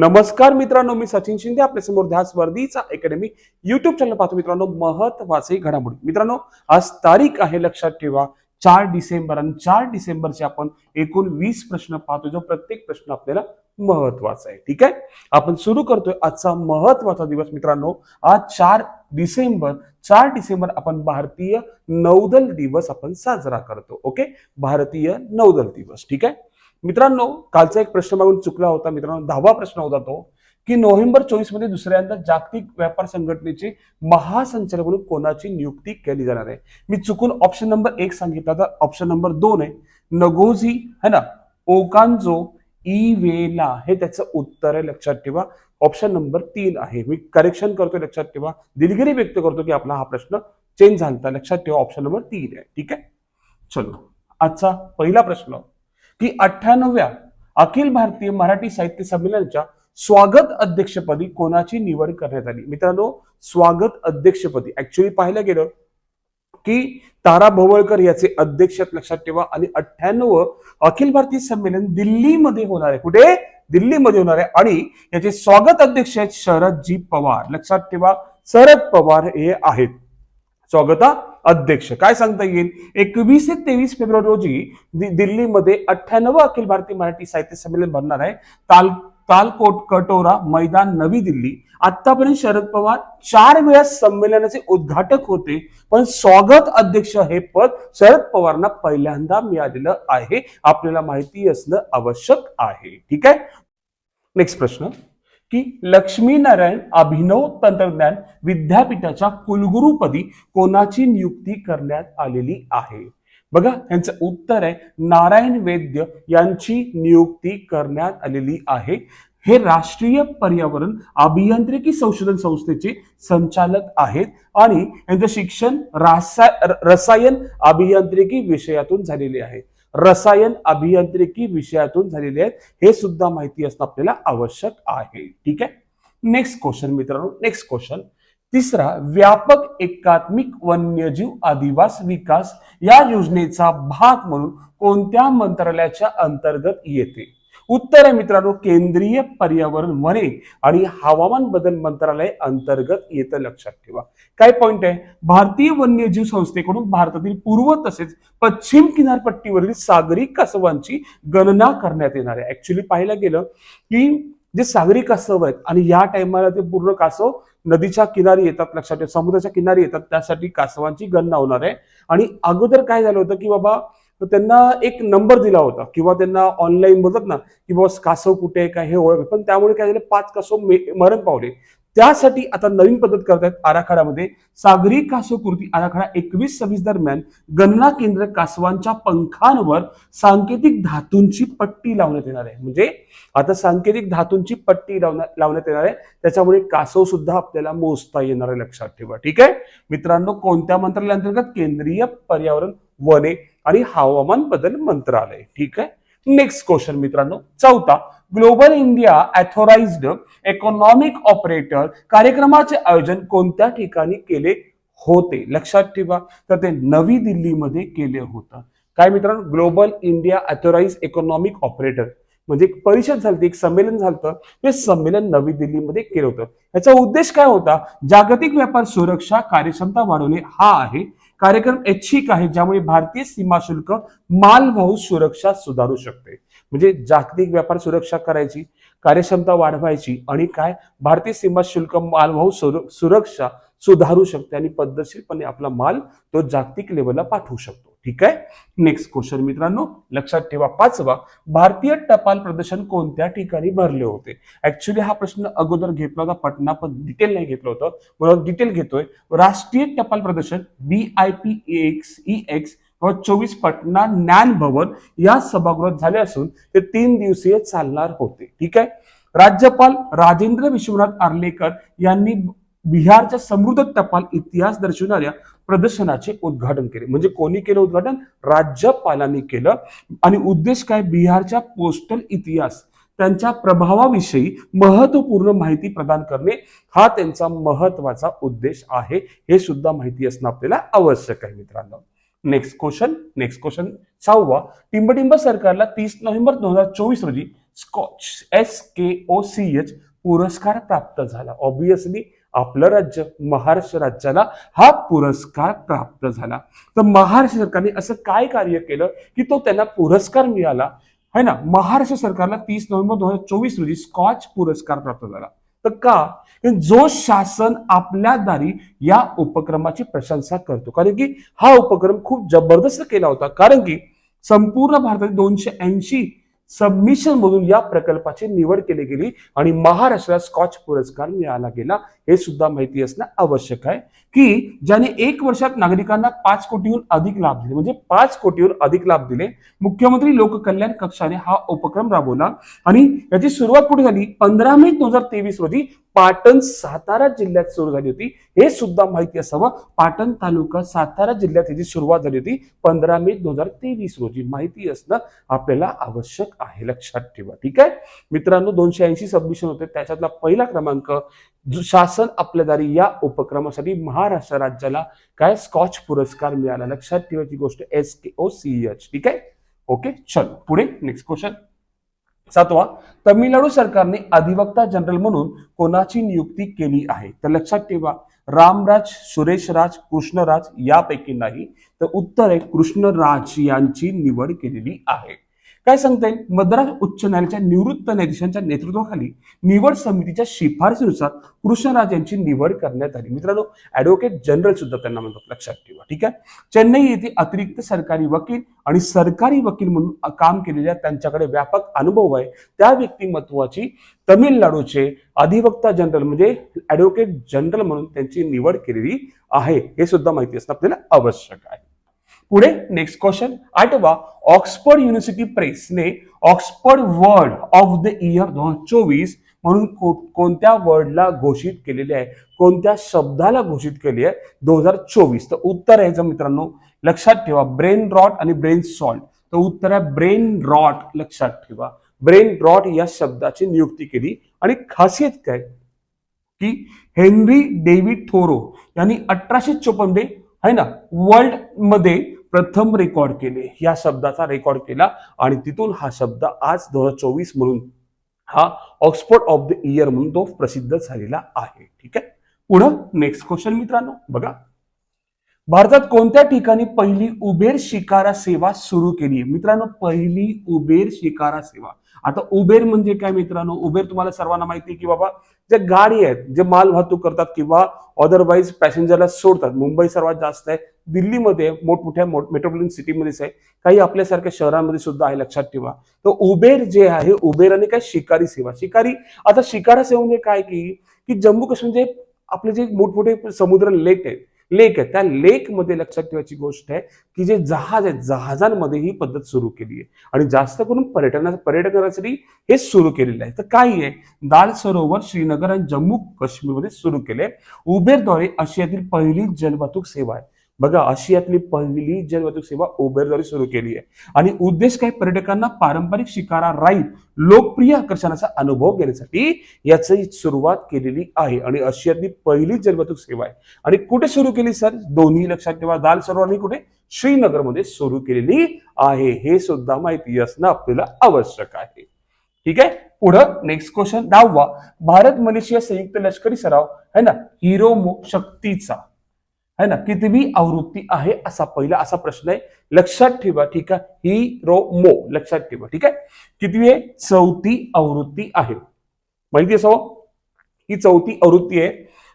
नमस्कार मित्रांनो मी सचिन शिंदे आपल्यासमोर ध्यास अकॅडमी युट्यूब चॅनल पाहतो. मित्रांनो महत्त्वाचे घडामोडी. मित्रांनो आज तारीख आहे लक्षात ठेवा चार डिसेंबर आणि चार डिसेंबरचे आपण एकूण वीस प्रश्न पाहतो जो प्रत्येक प्रश्न आपल्याला महत्त्वाचा आहे. ठीक आहे? आपण सुरू करतोय आजचा महत्त्वाचा दिवस. मित्रांनो आज चार डिसेंबर चार डिसेंबर आपण भारतीय नौदल दिवस आपण साजरा करतो. ओके? भारतीय नौदल दिवस. ठीक आहे? मित्रांनो कालचा एक प्रश्न मागून चुकला होता मित्रांनो दहावा प्रश्न होता तो की नोव्हेंबर चोवीसमध्ये दुसऱ्यांदा जागतिक व्यापार संघटनेची महासंचालक म्हणून कोणाची नियुक्ती केली जाणार आहे? मी चुकून ऑप्शन नंबर एक सांगितला तर ऑप्शन नंबर दोन आहे नगोझी है ना? ओकांजो इवेला हे त्याचं उत्तर आहे लक्षात ठेवा. ऑप्शन नंबर तीन आहे. मी करेक्शन करतोय लक्षात ठेवा. दिलगिरी व्यक्त करतो की आपला हा प्रश्न चेंज झाला लक्षात ठेवा. ऑप्शन नंबर तीन आहे. ठीक आहे? चलो आजचा पहिला प्रश्न. की अठ्ठ्याण्णव्या अखिल भारतीय मराठी साहित्य संमेलनाच्या स्वागत अध्यक्षपदी कोणाची निवड करण्यात आली? मित्रांनो स्वागत अध्यक्षपदी. ऍक्च्युली पाहायला गेलं की तारा भोवळकर याचे अध्यक्ष लक्षात ठेवा. आणि अठ्ठ्याण्णव अखिल भारतीय संमेलन दिल्लीमध्ये होणार आहे. कुठे? दिल्लीमध्ये होणार आहे. आणि याचे स्वागत अध्यक्ष आहेत शरदजी पवार. लक्षात ठेवा शरद पवार हे आहेत. स्वागता अध्यक्ष. काय सांगता येईल? एकवीस ते तेवीस फेब्रुवारी रोजी दिल्लीमध्ये अठ्ठ्याण्णव अखिल भारतीय मराठी साहित्य संमेलन भरणार आहे. ताल तालकोट कटोरा मैदान नवी दिल्ली. आतापर्यंत शरद पवार चार वेळा संमेलनाचे उद्घाटक होते. पण स्वागत अध्यक्ष हे पद शरद पवारांना पहिल्यांदा मिळालेलं आहे. आपल्याला माहिती असणं आवश्यक आहे. ठीक आहे? नेक्स्ट प्रश्न. की लक्ष्मीनारायण अभिनव तंत्रज्ञान विद्यापीठाच्या कुलगुरुपदी कोणाची नियुक्ती करण्यात आलेली आहे? बघा यांचं उत्तर आहे नारायण वैद्य यांची नियुक्ती करण्यात आलेली आहे. हे राष्ट्रीय पर्यावरण अभियांत्रिकी संशोधन संस्थेचे संचालक आहेत आणि यांचं शिक्षण रासा रसायन अभियांत्रिकी विषयातून झालेले आहे. रसायन अभियांत्रिकी विषयातून झालेले आहेत. हे सुद्धा माहिती असणं आपल्याला आवश्यक आहे. ठीक आहे? नेक्स्ट क्वेश्चन मित्रांनो नेक्स्ट क्वेश्चन तिसरा व्यापक एकात्मिक वन्यजीव अधिवास विकास या योजनेचा भाग म्हणून कोणत्या मंत्रालयाच्या अंतर्गत येते? उत्तर आहे मित्रांनो केंद्रीय पर्यावरण वने आणि हवामान बदल मंत्रालय अंतर्गत येतं लक्षात ठेवा. काय पॉइंट आहे? भारतीय वन्यजीव संस्थेकडून भारतातील पूर्व तसेच पश्चिम किनारपट्टीवरील सागरी कासवांची गणना करण्यात येणार आहे. ऍक्च्युली पाहायला गेलं की जे सागरी कासव आहेत आणि या टायमाला ते पूर्ण कासव नदीच्या किनारी येतात लक्षात ठेवा समुद्राच्या किनारी येतात त्यासाठी कासवांची गणना होणार आहे. आणि अगोदर काय झालं होतं की बाबा तर त्यांना एक नंबर दिला होता. किंवा त्यांना ऑनलाईन बोलतात ना की बाबा कासव कुठे आहे? काय हे ओळख. पण त्यामुळे काय झालं पाच कासव मरण पावले. त्यासाठी आता नवीन पद्धत करतायत आराखड्यामध्ये. सागरी कासव कृती आराखडा एकवीस सव्वीस दरम्यान गणना केंद्र कासवांच्या पंखांवर सांकेतिक धातूंची पट्टी लावण्यात येणार आहे. म्हणजे आता सांकेतिक धातूंची पट्टी लावण्यात लावण्यात येणार आहे. त्याच्यामुळे कासव सुद्धा आपल्याला मोजता येणार आहे लक्षात ठेवा. ठीक आहे? मित्रांनो कोणत्या मंत्रालयाअंतर्गत केंद्रीय पर्यावरण वने आणि हवामान बदल मंत्रालय. ठीक आहे? नेक्स्ट क्वेश्चन मित्रांनो. चौथा global India authorized economic operator कार्यक्रमाचे आयोजन कोणत्या ठिकाणी केले होते? लक्षात ठेवा. तर ते नवी दिल्लीमध्ये केले होतं. काय मित्रांनो? Global India authorize economic operator म्हणजे एक परिषद झाली एक संमेलन झालं ते संमेलन नवी दिल्लीमध्ये केलं होतं. याचा उद्देश काय होता? जागतिक व्यापार सुरक्षा कार्यक्षमता वाढवणे. हा आहे कार्यक्रम ऐच्छिक आहे ज्यामुळे भारतीय सीमा शुल्क मालवाहू सुरक्षा सुधारू शकते. म्हणजे जागतिक व्यापार सुरक्षा करायची कार्यक्षमता वाढवायची आणि काय? भारतीय सीमा शुल्क मालवाहू सुर- सुरक्षा सुधारू शकते आणि पद्धतशीरपणे आपला माल तो जागतिक लेवलला पाठवू शकतो. ठीक आहे? नेक्स्ट क्वेश्चन मित्रांनो. लक्षात ठेवा पाचवा. भारतीय टपाल प्रदर्शन कोणत्या ठिकाणी भरले होते? ऍक्च्युली हा प्रश्न अगोदर घेतला होता पटना पण डिटेल नाही घेतलं होतं. बरोबर डिटेल घेतोय. राष्ट्रीय टपाल प्रदर्शन B I P X E X चोवीस पटना ज्ञान भवन या सभागृहात झाले असून ते तीन दिवसीय चालणार होते. ठीक आहे? राज्यपाल राजेंद्र विश्वनाथ आर्लेकर यांनी बिहारच्या समृद्ध टपाल इतिहास दर्शवणाऱ्या प्रदर्शनाचे उद्घाटन केले. म्हणजे कोणी केलं उद्घाटन? राज्यपालांनी केलं. आणि उद्देश काय? बिहारच्या पोस्टल इतिहास त्यांच्या प्रभावाविषयी महत्त्वपूर्ण माहिती प्रदान करणे हा त्यांचा महत्त्वाचा उद्देश आहे. हे सुद्धा माहिती असणं आपल्याला आवश्यक आहे मित्रांनो. नेक्स्ट क्वेश्चन नेक्स्ट क्वेश्चन सहावा. टिंबटिंब सरकारला तीस नोव्हेंबर दोन हजार चोवीस रोजी Skoch S K O C H पुरस्कार प्राप्त झाला. ऑब्विसली आपलं राज्य महाराष्ट्र राज्याला हा पुरस्कार प्राप्त झाला. तर महाराष्ट्र सरकारने असं काय कार्य केलं की तो त्यांना पुरस्कार मिळाला? है ना? महाराष्ट्र सरकारला तीस नोव्हेंबर दोन हजार चोवीस रोजी स्कॉच पुरस्कार प्राप्त झाला. तर का? जो शासन आपल्या दारी या उपक्रमाची प्रशंसा करतो. कारण की हा उपक्रम खूप जबरदस्त केला होता. कारण की संपूर्ण भारतात दोनशे ऐंशी सबमिशन मधून या प्रकल्पाची निवड केली गेली आणि महाराष्ट्राला स्कॉच पुरस्कार मिळाला गेला. हे सुद्धा माहिती असणं आवश्यक आहे. की ज्याने एक वर्षात नागरिकांना पाच कोटीहून अधिक लाभ दिले. म्हणजे पाच कोटीहून अधिक लाभ दिले. मुख्यमंत्री लोककल्याण कक्षाने हा उपक्रम राबवला. आणि याची सुरुवात कुठे झाली? पंधरा मे दोन हजार तेवीस रोजी पाटण सातारा जिल्ह्यात सुरू झाली होती. हे सुद्धा माहिती असावं. पाटण तालुका सातारा जिल्ह्यात याची सुरुवात झाली होती पंधरा मे दोन हजार तेवीस रोजी. माहिती असणं आपल्याला आवश्यक आहे. लक्षात ठेवा. ठीक आहे? मित्रांनो दोनशे ऐंशी सबमिशन होते. त्याच्यातला पहिला क्रमांक शासन आपल्या दारी या उपक्रमासाठी महाराष्ट्र राज्याला काय स्कॉच पुरस्कार मिळाला? लक्षात ठेवायची गोष्ट S K O C H ठीक आहे? ओके चलो. पुढे नेक्स्ट क्वेश्चन सातवा तमिळनाडू सरकारने अधिवक्ता जनरल म्हणून कोणाची नियुक्ती केली आहे? तर लक्षात ठेवा रामराज सुरेशराज कृष्णराज यापैकी नाही तर उत्तर आहे कृष्णराज यांची निवड केलेली आहे. काय सांगता येईल? मद्रास उच्च न्यायालयाच्या निवृत्त न्यायाधीशांच्या नेतृत्वाखाली निवड समितीच्या शिफारसीनुसार कृष्णराज यांची निवड करण्यात आली. मित्रांनो ऍडव्होकेट जनरल सुद्धा त्यांना म्हणतात लक्षात ठेवा. ठीक आहे? चेन्नई येथे अतिरिक्त सरकारी वकील आणि सरकारी वकील म्हणून काम केलेल्या त्यांच्याकडे व्यापक अनुभव आहे. त्या व्यक्तिमत्वाची तमिळनाडूचे अधिवक्ता जनरल म्हणजे ऍडव्होकेट जनरल म्हणून त्यांची निवड केलेली आहे. हे सुद्धा माहिती असणं आपल्याला आवश्यक आहे. पुढे नेक्स्ट क्वेश्चन आठवा Oxford university प्रेसने Oxford word of the year दोन हजार चोवीस म्हणून कोणत्या वर्डला घोषित केलेले आहे? कोणत्या शब्दाला घोषित केली आहे? दोन हजार चोवीस. तर उत्तर आहे मित्रांनो लक्षात ठेवा. ब्रेन रॉट आणि ब्रेन सॉल्ट तर उत्तर आहे ब्रेन रॉट लक्षात ठेवा. ब्रेन रॉट या शब्दाची नियुक्ती केली. आणि खासियत काय? की हेनरी डेव्हिड थोरो यांनी अठराशे चोपन्न आहे ना वर्ल्डमध्ये प्रथम रेकॉर्ड केले. या शब्दाचा रेकॉर्ड केला आणि तिथून हा शब्द आज दोन हजार चोवीस म्हणून हा ऑक्सफोर्ड ऑफ द इयर म्हणून तो प्रसिद्ध झालेला आहे. ठीक आहे? पुढं नेक्स्ट क्वेश्चन मित्रांनो बघा. भारतात कोणत्या ठिकाणी पहिली उबेर शिकारा सेवा सुरू केली आहे? मित्रांनो पहिली उबेर शिकारा सेवा. आता उबेर म्हणजे काय मित्रांनो? उबेर तुम्हाला सर्वांना माहिती आहे की बाबा जे गाडी आहेत जे माल वाहतूक करतात किंवा अदरवाईज पॅसेंजरला सोडतात मुंबई सर्वात जास्त आहे दिल्लीमध्ये मोठमोठ्या मेट्रोपॉलिटन सिटीमध्येच आहे. काही आपल्यासारख्या शहरांमध्ये सुद्धा आहे लक्षात ठेवा. तर उबेर जे आहे उबेर आणि काय शिकारी सेवा. शिकारी आता शिकारा सेवा म्हणजे काय की की जम्मू काश्मीर जे आपले जे मोठमोठे समुद्र लेक आहेत लेक आहे. त्या लेकमध्ये लक्षात ठेवायची गोष्ट आहे की जे जहाज आहेत जहाजांमध्ये ही पद्धत सुरू केली आहे. आणि जास्त करून पर्यटना पर्यटकांसाठी हे सुरू केलेलं आहे. तर काय आहे. दाल सरोवर श्रीनगर आणि जम्मू काश्मीरमध्ये सुरू केले. उबेरद्वारे आशियातील पहिली जलवाहतूक सेवा आहे. बघा आशियातली पहिली जलवाहतूक सेवा उबेरद्वारे सुरू केली आहे. आणि उद्देश काय? पर्यटकांना पारंपरिक शिकारा राईड लोकप्रिय आकर्षणाचा अनुभव घेण्यासाठी याची सुरुवात केलेली आहे. आणि आशियातली पहिली जलवाहतूक सेवा आहे. आणि कुठे सुरू केली सर? दोन्ही लक्षात ठेवा. दाल सरोवर कुठे? श्रीनगरमध्ये सुरू केलेली आहे. हे सुद्धा माहिती असणं आपल्याला आवश्यक आहे. ठीक आहे? पुढं नेक्स्ट क्वेश्चन दहावा. भारत मलेशिया संयुक्त लष्करी सराव. है ना? हिरो शक्तीचा. है ना? कितवी आवृत्ती आहे असा पहिला असा प्रश्न आहे. लक्षात ठेवा ठीक आहे? हिरोमो लक्षात ठेवा ठीक आहे? कितवी आहे? चौथी आवृत्ती आहे. माहिती असावं ही चौथी आवृत्ती आहे.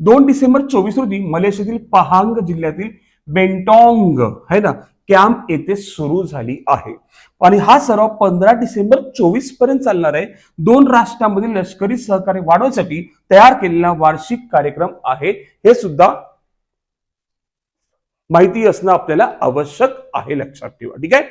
दोन डिसेंबर चोवीस रोजी मलेशियातील पहांग जिल्ह्यातील बेंटॉंग है ना? कॅम्प येथे सुरू झाली आहे. आणि हा सराव पंधरा डिसेंबर चोवीसपर्यंत चालणार आहे. दोन राष्ट्रांमधील लष्करी सहकार्य वाढवण्यासाठी तयार केलेला वार्षिक कार्यक्रम आहे. हे सुद्धा माहिती असणं आपल्याला आवश्यक आहे लक्षात ठेवा. ठीक आहे?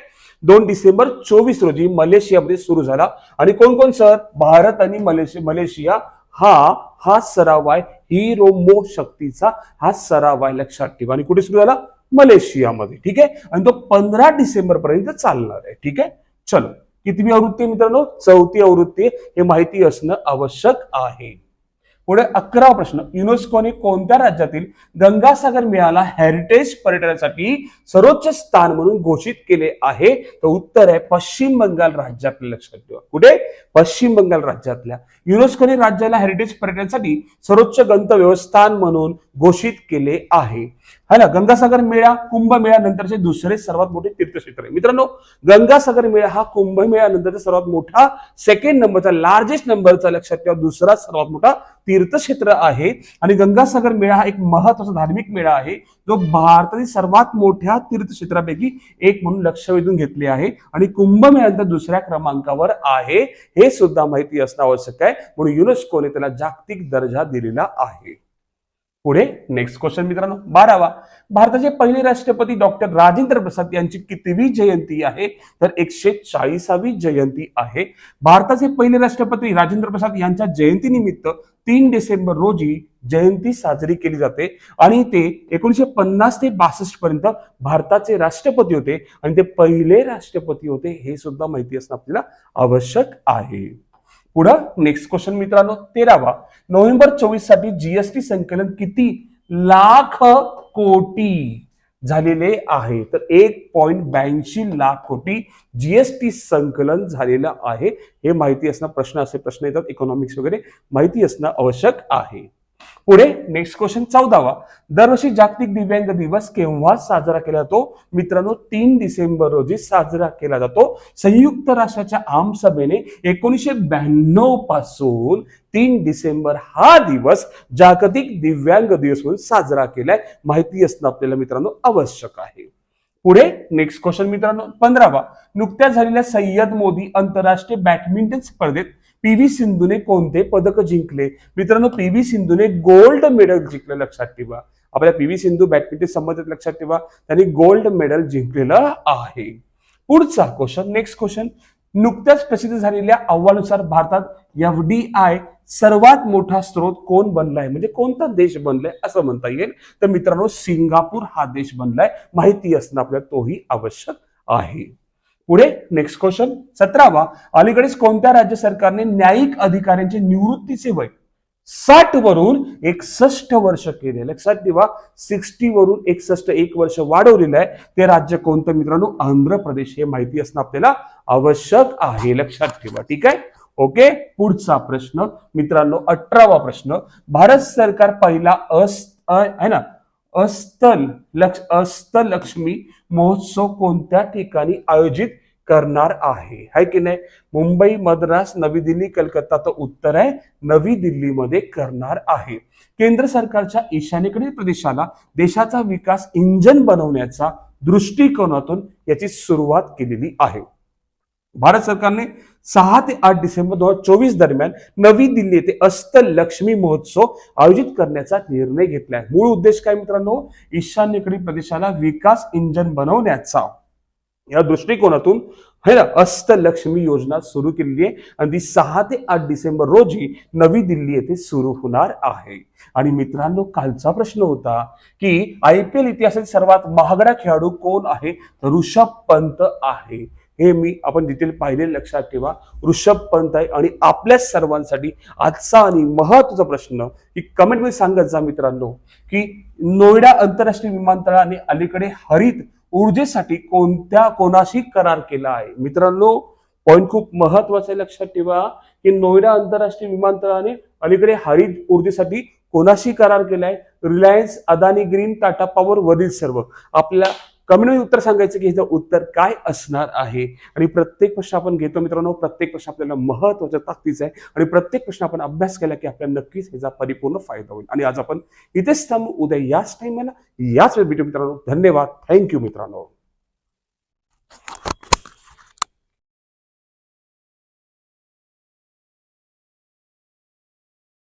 दोन डिसेंबर चोवीस रोजी मलेशियामध्ये सुरू झाला. आणि कोण कोण सर? भारत आणि मलेशिया मलेशिया. हा हा सराव आहे हिरोमो शक्तीचा हा सराव आहे लक्षात ठेवा. आणि कुठे सुरू झाला? मलेशियामध्ये. ठीक आहे? आणि तो पंधरा डिसेंबर पर्यंत चालणार आहे. ठीक आहे? चलो. कितवी आवृत्ती मित्रांनो? चौथी आवृत्ती हे माहिती असणं आवश्यक आहे. पुढे अकरा प्रश्न. युनेस्कोने कोणत्या राज्यातील गंगासागर मेळाला हेरिटेज पर्यटनासाठी सर्वोच्च स्थान म्हणून घोषित केले आहे? तर उत्तर आहे पश्चिम बंगाल राज्यातल्या लक्षात ठेवा. कुठे? पश्चिम बंगाल राज्यातल्या. युनेस्कोने राज्याला हेरिटेज पर्यटनासाठी सर्वोच्च गंतव्य स्थान म्हणून घोषित केले आहे. है ना? गंगासागर मेळा कुंभमेळ्या नंतरचे दुसरे सर्वात मोठे तीर्थक्षेत्र आहे. मित्रांनो गंगासागर मेळा हा कुंभमेळा नंतरचा सर्वात मोठा सेकंड नंबरचा लार्जेस्ट नंबरचा लक्षात ठेवा दुसरा सर्वात मोठा तीर्थक्षेत्र आहे. आणि गंगासागर मेळा हा एक महत्त्वाचा धार्मिक मेळा आहे. जो भारतातील सर्वात मोठ्या तीर्थक्षेत्रापैकी एक म्हणून लक्ष वेधून घेतले आहे. आणि कुंभमेळ्यानंतर दुसऱ्या क्रमांकावर आहे. हे सुद्धा माहिती असणं आवश्यक आहे. म्हणून युनेस्कोने त्याला जागतिक दर्जा दिलेला आहे. पुढे नेक्स्ट क्वेश्चन मित्रांनो. बारावा भारताचे पहिले राष्ट्रपती डॉक्टर राजेंद्र प्रसाद यांची कितवी जयंती आहे? तर एकशे चाळीसावी जयंती आहे. भारताचे पहिले राष्ट्रपती राजेंद्र प्रसाद यांच्या जयंतीनिमित्त तीन डिसेंबर रोजी जयंती साजरी केली जाते. आणि ते एकोणीशे पन्नास ते बासष्ट पर्यंत भारताचे राष्ट्रपती होते. आणि ते पहिले राष्ट्रपती होते हे सुद्धा माहिती असणं आपल्याला आवश्यक आहे. पुढं नेक्स्ट क्वेश्चन मित्रांनो तेरावा. नोव्हेंबर चोवीससाठी जीएसटी संकलन किती लाख कोटी झालेले आहे? तर एक पॉइंट ब्याऐंशी लाख कोटी जीएसटी संकलन झालेलं आहे. हे माहिती असणं प्रश्न असे प्रश्न येतात इकॉनॉमिक्स वगैरे माहिती असणं आवश्यक आहे. पुढे नेक्स्ट क्वेश्चन चौदावा. दरवर्षी जागतिक दिव्यांग दिवस केव्हा साजरा केला जातो? मित्रांनो तीन डिसेंबर रोजी साजरा केला जातो. संयुक्त राष्ट्राच्या आमसभेने एकोणीसशे ब्याण्णवपासून तीन डिसेंबर हा दिवस जागतिक दिव्यांग दिवस म्हणून साजरा केलाय. माहिती असणं आपल्याला मित्रांनो आवश्यक आहे. पुढे नेक्स्ट क्वेश्चन मित्रांनो पंधरावा. नुकत्याच झालेल्या सय्यद मोदी आंतरराष्ट्रीय बॅडमिंटन स्पर्धेत पी व्ही सिंधूने कोणते पदक जिंकले? मित्रांनो पी व्ही सिंधूने गोल्ड मेडल जिंकले लक्षात ठेवा. आपल्या पी व्ही सिंधू बॅडमिंटन संबंधित लक्षात ठेवा त्यांनी गोल्ड मेडल जिंकलेलं आहे. पुढचा क्वेश्चन नेक्स्ट क्वेश्चन नुकत्याच प्रसिद्ध झालेल्या अहवालानुसार भारतात एफ डी आय सर्वात मोठा स्रोत कोण बनलाय? म्हणजे कोणता देश बनलाय असं म्हणता येईल. तर मित्रांनो सिंगापूर हा देश बनलाय. माहिती असणं आपल्याला तोही आवश्यक आहे. पुढे नेक्स्ट क्वेश्चन सतरावा अलीकडेच कोणत्या राज्य सरकारने न्यायिक अधिकाऱ्यांचे निवृत्तीचे वय साठ वरून एकसष्ट वर्ष केले लक्षात ठेवा सिक्स्टी वरून एकसष्ट एक वर्ष वाढवलेलं आहे. ते राज्य कोणतं मित्रांनो? आंध्र प्रदेश. हे माहिती असणं आपल्याला आवश्यक आहे. लक्षात ठेवा. ठीक आहे? ओके? पुढचा प्रश्न. मित्रांनो अठरावा प्रश्न. भारत सरकार पहिला अस अ- आहे ना? अस्तल लक्ष अस्तलक्ष्मी महोत्सव कोणत्या ठिकाणी आयोजित करणार आहे? हाय की नाही? मुंबई मद्रास नवी दिल्ली कलकत्ता तर उत्तर आहे. नवी दिल्लीमध्ये करणार आहे. केंद्र सरकारच्या ईशान्येकडील प्रदेशाला देशाचा विकास इंजन बनवण्याचा दृष्टिकोनातून याची सुरुवात केलेली आहे. भारत सरकारने सहा ते आठ डिसेंबर दोन हजार चोवीस दरम्यान नवी दिल्ली येथे अस्तलक्ष्मी महोत्सव आयोजित करण्याचा निर्णय घेतला आहे मूळ उद्देश काय मित्रांनो? ईशान्येकडील प्रदेशाला विकास इंजन बनवण्याचा. या दृष्टिकोनातून है ना अस्तलक्ष्मी योजना सुरू केलेली आहे आणि ती सहा ते आठ डिसेंबर रोजी नवी दिल्ली येथे सुरू होणार आहे. आणि मित्रांनो कालचा प्रश्न होता की आय पी एल इतिहासातील सर्वात महागडा खेळाडू कोण आहे? तर ऋषभ पंत आहे. हे मी आपण डिटेल पाहिले लक्षात ठेवा. ऋषभ पंत आहे आणि आपल्या सर्वांसाठी आजचा आणि महत्त्वाचा प्रश्न की कमेंटमध्ये सांगत जा मित्रांनो की नोएडा आंतरराष्ट्रीय विमानतळाने अलीकडे हरित ऊर्जेसाठी कोणत्या कोणाशी करार केला आहे? मित्रांनो पॉईंट खूप महत्त्वाचा आहे लक्षात ठेवा की नोएडा आंतरराष्ट्रीय विमानतळाने अलीकडे हरित ऊर्जेसाठी कोणाशी करार केलाय? Reliance Adani green Tata power वरील सर्व. आपल्या कम्युनिटी उत्तर सांगायचं की ह्याचं उत्तर काय असणार आहे? आणि प्रत्येक प्रश्न आपण घेतो मित्रांनो प्रत्येक प्रश्न आपल्याला महत्त्वाचा ताकदीचा आहे. आणि प्रत्येक प्रश्न आपण अभ्यास केला की आपल्याला नक्कीच ह्याचा परिपूर्ण फायदा होईल. आणि आज आपण इथेच थांबू. उद्या याच टाइमला याच वेळ भेटू मित्रांनो. धन्यवाद. थँक्यू मित्रांनो.